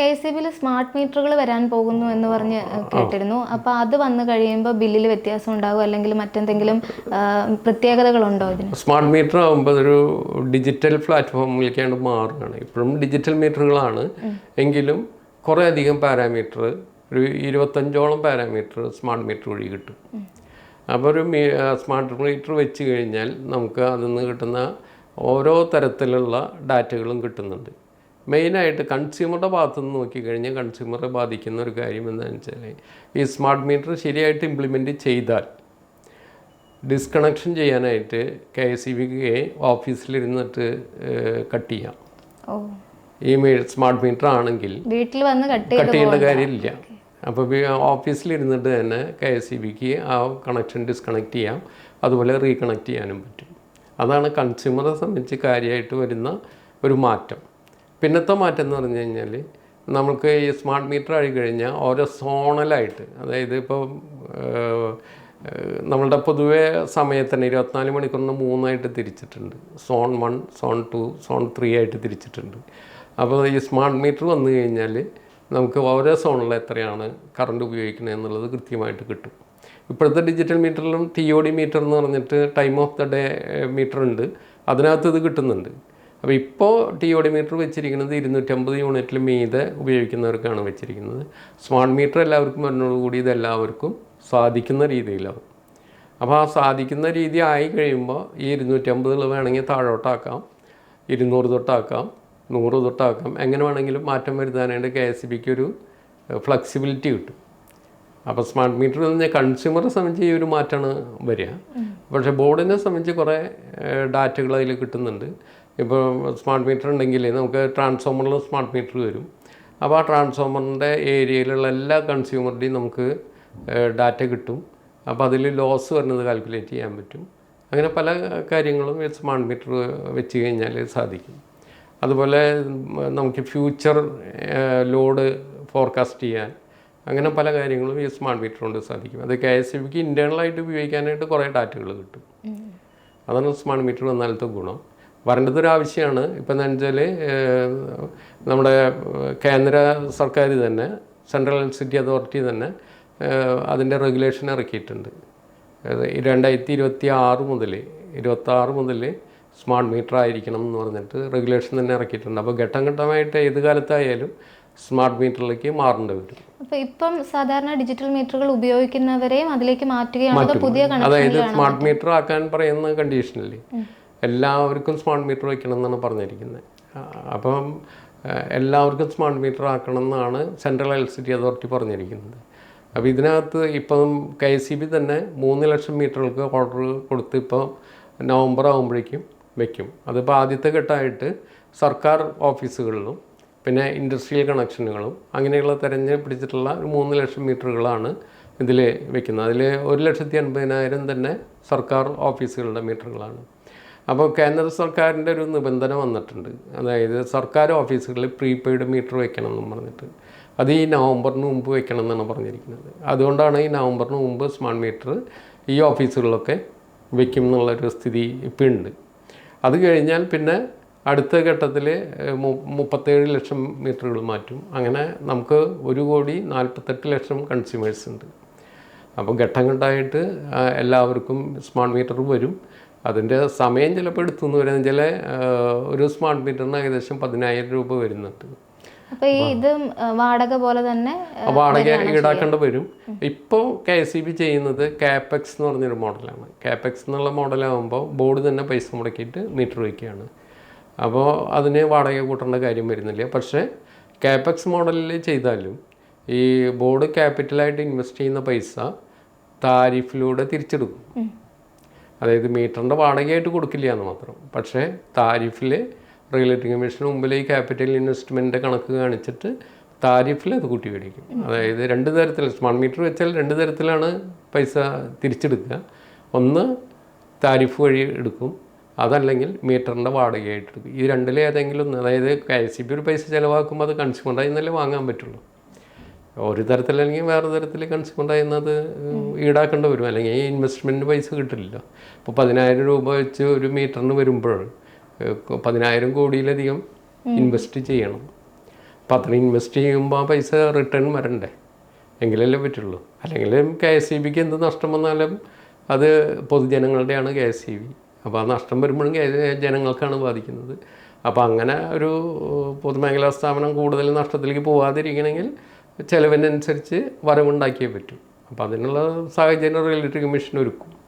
K C ബിയിൽ smart മീറ്ററുകൾ വരാൻ പോകുന്നു എന്ന് പറഞ്ഞ് കേട്ടിരുന്നു. അപ്പോൾ അത് വന്നു കഴിയുമ്പോൾ ബില്ലിൽ വ്യത്യാസം ഉണ്ടാകും അല്ലെങ്കിൽ മറ്റെന്തെങ്കിലും പ്രത്യേകതകൾ ഉണ്ടോ ഇതിന്? സ്മാർട്ട് മീറ്റർ ആകുമ്പോൾ അതൊരു ഡിജിറ്റൽ പ്ലാറ്റ്ഫോമിലേക്കാണ് മാറുകയാണ് ഇപ്പോഴും ഡിജിറ്റൽ മീറ്ററുകളാണ്. എങ്കിലും കുറേ അധികം പാരാമീറ്റർ ഒരു ഇരുപത്തഞ്ചോളം പാരാമീറ്റർ സ്മാർട്ട് മീറ്റർ വഴി കിട്ടും. അപ്പോൾ ഒരു സ്മാർട്ട് മീറ്റർ വെച്ച് കഴിഞ്ഞാൽ നമുക്ക് അതിൽ നിന്ന് കിട്ടുന്ന ഓരോ തരത്തിലുള്ള ഡാറ്റകളും കിട്ടുന്നുണ്ട്. മെയിനായിട്ട് കൺസ്യൂമറുടെ ഭാഗത്ത് നിന്ന് നോക്കിക്കഴിഞ്ഞാൽ കൺസ്യൂമറെ ബാധിക്കുന്ന ഒരു കാര്യം എന്താണെന്ന് വെച്ചാൽ ഈ സ്മാർട്ട് മീറ്റർ ശരിയായിട്ട് ഇംപ്ലിമെന്റ് ചെയ്താൽ ഡിസ്കണക്ഷൻ ചെയ്യാനായിട്ട് കെ എസ് ഇ ബിക്ക് ഓഫീസിലിരുന്നിട്ട് കട്ട് ചെയ്യാം. ഓ. ഈ മീ സ്മാർട്ട് മീറ്റർ ആണെങ്കിൽ വീട്ടിൽ വന്ന് കട്ട് കട്ട് ചെയ്യേണ്ട കാര്യമില്ല. അപ്പോൾ ഓഫീസിലിരുന്നിട്ട് തന്നെ കെ എസ് ഇ ബിക്ക് ആ കണക്ഷൻ ഡിസ്കണക്ട് ചെയ്യാം. അതുപോലെ റീകണക്ട് ചെയ്യാനും പറ്റും. അതാണ് കൺസ്യൂമറെ സംബന്ധിച്ച് കാര്യമായിട്ട് വരുന്ന ഒരു മാറ്റം. പിന്നത്തെ മാറ്റം എന്ന് പറഞ്ഞു കഴിഞ്ഞാൽ നമുക്ക് ഈ സ്മാർട്ട് മീറ്റർ ആയി കഴിഞ്ഞാൽ ഓരോ സോണലായിട്ട് അതായത് ഇപ്പോൾ നമ്മളുടെ പൊതുവെ സമയത്തന്നെ ഇരുപത്തിനാല് മണിക്കൂറിന് മൂന്നായിട്ട് തിരിച്ചിട്ടുണ്ട്. Zone one zone two zone three ആയിട്ട് തിരിച്ചിട്ടുണ്ട്. അപ്പോൾ ഈ സ്മാർട്ട് മീറ്റർ വന്നു കഴിഞ്ഞാൽ നമുക്ക് ഓരോ സോണിൽ എത്രയാണ് കറണ്ട് ഉപയോഗിക്കുന്നത് എന്നുള്ളത് കൃത്യമായിട്ട് കിട്ടും. ഇപ്പോഴത്തെ ഡിജിറ്റൽ മീറ്ററിലും ടി ഒ ഡി മീറ്റർ എന്ന് പറഞ്ഞിട്ട് time of the day meter ഉണ്ട്. അതിനകത്ത് ഇത് കിട്ടുന്നുണ്ട്. അപ്പോൾ ഇപ്പോൾ ടി ഒ മീറ്റർ വെച്ചിരിക്കുന്നത് ഇരുന്നൂറ്റമ്പത് യൂണിറ്റിൽ മീതെ ഉപയോഗിക്കുന്നവർക്കാണ് വെച്ചിരിക്കുന്നത്. സ്മാർട്ട് മീറ്റർ എല്ലാവർക്കും വരുന്നതോടുകൂടി ഇതെല്ലാവർക്കും സാധിക്കുന്ന രീതിയിലാവും. അപ്പോൾ ആ സാധിക്കുന്ന രീതി ആയി കഴിയുമ്പോൾ ഈ ഇരുന്നൂറ്റമ്പതിൽ വേണമെങ്കിൽ താഴോട്ടാക്കാം ഇരുന്നൂറ് തൊട്ടാക്കാം നൂറ് തൊട്ടാക്കാം എങ്ങനെ വേണമെങ്കിലും മാറ്റം വരുത്താനായിട്ട് കെ എസ് ബിക്ക് ഒരു ഫ്ലെക്സിബിലിറ്റി കിട്ടും. അപ്പോൾ സ്മാർട്ട് മീറ്റർ എന്ന് പറഞ്ഞാൽ കൺസ്യൂമറെ സംബന്ധിച്ച് ഈ ഒരു മാറ്റമാണ് വരിക. പക്ഷേ ബോർഡിനെ സംബന്ധിച്ച് കുറേ ഡാറ്റകൾ അതിൽ കിട്ടുന്നുണ്ട്. ഇപ്പോൾ സ്മാർട്ട് മീറ്റർ ഉണ്ടെങ്കിൽ നമുക്ക് ട്രാൻസ്ഫോമറിൽ സ്മാർട്ട് മീറ്റർ വരും. അപ്പോൾ ആ ട്രാൻസ്ഫോമറിന്റെ ഏരിയയിലുള്ള എല്ലാ കൺസ്യൂമറുടെയും നമുക്ക് ഡാറ്റ കിട്ടും. അപ്പോൾ അതിൽ ലോസ് വരുന്നത് കാൽക്കുലേറ്റ് ചെയ്യാൻ പറ്റും. അങ്ങനെ പല കാര്യങ്ങളും ഈ സ്മാർട്ട് മീറ്റർ വെച്ച് കഴിഞ്ഞാൽ സാധിക്കും. അതുപോലെ നമുക്ക് ഫ്യൂച്ചർ ലോഡ് ഫോർകാസ്റ്റ് ചെയ്യാൻ അങ്ങനെ പല കാര്യങ്ങളും ഈ സ്മാർട്ട് മീറ്റർ കൊണ്ട് സാധിക്കും. അത് കെ എസ് ബിക്ക് ഇന്റേണലായിട്ട് ഉപയോഗിക്കാനായിട്ട് കുറേ ഡാറ്റകൾ കിട്ടും. അതാണ് സ്മാർട്ട് മീറ്റർ വന്നാലത്തെ ഗുണം. വരേണ്ടത് ഒരു ആവശ്യമാണ് ഇപ്പം എന്താ വെച്ചാൽ നമ്മുടെ കേന്ദ്ര സർക്കാർ തന്നെ സെൻട്രൽ ഇലക്ട്രിസിറ്റി അതോറിറ്റി തന്നെ അതിന്റെ റെഗുലേഷൻ ഇറക്കിയിട്ടുണ്ട്. രണ്ടായിരത്തി ഇരുപത്തി ആറ് മുതൽ ഇരുപത്താറ് മുതൽ സ്മാർട്ട് മീറ്റർ ആയിരിക്കണം എന്ന് പറഞ്ഞിട്ട് റെഗുലേഷൻ തന്നെ ഇറക്കിയിട്ടുണ്ട്. അപ്പോൾ ഘട്ടം ഘട്ടമായിട്ട് ഏത് കാലത്തായാലും സ്മാർട്ട് മീറ്ററിലേക്ക് മാറേണ്ടി വരും. അപ്പോൾ ഇപ്പം സാധാരണ ഡിജിറ്റൽ മീറ്ററുകൾ ഉപയോഗിക്കുന്നവരെയും അതിലേക്ക് മാറ്റുകയാണ് പുതിയ അതായത് സ്മാർട്ട് മീറ്റർ ആക്കാൻ പറയുന്ന കണ്ടീഷനിൽ എല്ലാവർക്കും സ്മാർട്ട് മീറ്റർ വയ്ക്കണം എന്നാണ് പറഞ്ഞിരിക്കുന്നത്. അപ്പം എല്ലാവർക്കും സ്മാർട്ട് മീറ്റർ ആക്കണം എന്നാണ് സെൻട്രൽ ഇലക്ട്രിസിറ്റി അതോറിറ്റി പറഞ്ഞിരിക്കുന്നത്. അപ്പോൾ ഇതിനകത്ത് ഇപ്പം കെ സി ബി തന്നെ മൂന്ന് ലക്ഷം മീറ്ററുകൾക്ക് ഓർഡർ കൊടുത്ത് ഇപ്പോൾ നവംബർ ആകുമ്പോഴേക്കും വയ്ക്കും അതിപ്പോൾ ആദ്യത്തെ ഘട്ടമായിട്ട് സർക്കാർ ഓഫീസുകളിലും പിന്നെ ഇൻഡസ്ട്രിയൽ കണക്ഷനുകളും അങ്ങനെയുള്ള തിരഞ്ഞ് പിടിച്ചിട്ടുള്ള ഒരു മൂന്ന് ലക്ഷം മീറ്ററുകളാണ് ഇതിൽ വെക്കുന്നത്. അതിൽ ഒരു ലക്ഷത്തി അൻപതിനായിരം തന്നെ സർക്കാർ ഓഫീസുകളുടെ മീറ്ററുകളാണ്. അപ്പോൾ കേന്ദ്ര സർക്കാരിന്റെ ഒരു നിബന്ധന വന്നിട്ടുണ്ട്. അതായത് സർക്കാർ ഓഫീസുകളിൽ പ്രീപെയ്ഡ് മീറ്റർ വെക്കണം എന്നും പറഞ്ഞിട്ട്. അത് ഈ നവംബറിന് മുമ്പ് വെക്കണം എന്നാണ് പറഞ്ഞിരിക്കുന്നത്. അതുകൊണ്ടാണ് ഈ നവംബറിന് മുമ്പ് സ്മാർട്ട് മീറ്റർ ഈ ഓഫീസുകളിലൊക്കെ വെക്കും എന്നുള്ളൊരു സ്ഥിതി ഇപ്പോൾ ഉണ്ട്. അത് കഴിഞ്ഞാൽ പിന്നെ അടുത്ത ഘട്ടത്തിൽ മുപ്പത്തേഴ് ലക്ഷം മീറ്ററുകൾ മാറ്റും. അങ്ങനെ നമുക്ക് ഒരു കോടി നാൽപ്പത്തെട്ട് ലക്ഷം കൺസ്യൂമേഴ്സ് ഉണ്ട്. അപ്പോൾ ഘട്ടം ഘട്ടമായിട്ട് എല്ലാവർക്കും സ്മാർട്ട് മീറ്റർ വരും. അതിന്റെ സമയം ചിലപ്പോൾ എടുത്തു എന്ന് പറയുന്നത് ചില ഒരു സ്മാർട്ട് മീറ്ററിന് ഏകദേശം പതിനായിരം രൂപ വരുന്നുണ്ട്. അപ്പോൾ ഈ ഇത് വാടക പോലെ തന്നെ വാടക ഈടാക്കേണ്ടി വരും. ഇപ്പോൾ കെ എസ് ഇ ബി ചെയ്യുന്നത് കാപ്പെക്സ് എന്ന് പറഞ്ഞൊരു മോഡലാണ്. കാപ്പക്സ് എന്നുള്ള മോഡലാകുമ്പോൾ ബോർഡ് തന്നെ പൈസ മുടക്കിയിട്ട് മീറ്റർ വയ്ക്കുകയാണ്. അപ്പോൾ അതിന് വാടക കൂട്ടേണ്ട കാര്യം വരുന്നില്ല. പക്ഷേ കാപ്പക്സ് മോഡലിൽ ചെയ്താലും ഈ ബോർഡ് ക്യാപിറ്റലായിട്ട് ഇൻവെസ്റ്റ് ചെയ്യുന്ന പൈസ താരിഫിലൂടെ തിരിച്ചെടുക്കും. അതായത് മീറ്ററിന്റെ വാടകയായിട്ട് കൊടുക്കില്ല എന്ന് മാത്രം. പക്ഷേ താരിഫിൽ റെഗുലേറ്റിംഗ് കമ്മീഷന് മുമ്പിൽ ഈ ക്യാപിറ്റൽ ഇൻവെസ്റ്റ്മെന്റിന്റെ കണക്ക് കാണിച്ചിട്ട് താരിഫിൽ അത് കൂട്ടി മേടിക്കും അതായത് രണ്ട് തരത്തിൽ സ്മാർട്ട് മീറ്റർ വെച്ചാൽ രണ്ട് തരത്തിലാണ് പൈസ തിരിച്ചെടുക്കുക. ഒന്ന് താരിഫ് വഴി എടുക്കും അതല്ലെങ്കിൽ മീറ്ററിന്റെ വാടകയായിട്ട് എടുക്കും. ഈ രണ്ടിൽ ഏതെങ്കിലും ഒന്ന് അതായത് കെ സി ബി ഒരു പൈസ ചിലവാക്കുമ്പോൾ അത് കൺസ്യൂമറായി നല്ല വാങ്ങാൻ പറ്റുള്ളൂ. ഒരു തരത്തിലല്ലെങ്കിൽ വേറെ തരത്തിൽ കൺസ്യൂമർ ചെയ്യുന്നത് ഈടാക്കേണ്ടി വരും. അല്ലെങ്കിൽ ഈ ഇൻവെസ്റ്റ്മെന്റിന് പൈസ കിട്ടില്ല ഇപ്പോൾ പതിനായിരം രൂപ വെച്ച് ഒരു മീറ്ററിന് വരുമ്പോൾ പതിനായിരം കോടിയിലധികം ഇൻവെസ്റ്റ് ചെയ്യണം. അപ്പോൾ അത്ര ഇൻവെസ്റ്റ് ചെയ്യുമ്പോൾ ആ പൈസ റിട്ടേൺ വരണ്ടേ? എങ്കിലല്ലേ പറ്റുള്ളൂ. അല്ലെങ്കിൽ കെ എസ് ഇ ബിക്ക് എന്ത് നഷ്ടം വന്നാലും അത് പൊതുജനങ്ങളുടെയാണ് കെ എസ് ഇ ബി അപ്പോൾ ആ നഷ്ടം വരുമ്പോഴും ജനങ്ങൾക്കാണ് ബാധിക്കുന്നത്. അപ്പോൾ അങ്ങനെ ഒരു പൊതുമേഖലാ സ്ഥാപനം കൂടുതൽ നഷ്ടത്തിലേക്ക് പോകാതിരിക്കണമെങ്കിൽ ചിലവിനനുസരിച്ച് വരവുണ്ടാക്കിയേ പറ്റൂ. അപ്പോൾ അതിനുള്ള സാഹചര്യം റെയിൽവേ കമ്മീഷൻ ഒരുക്കും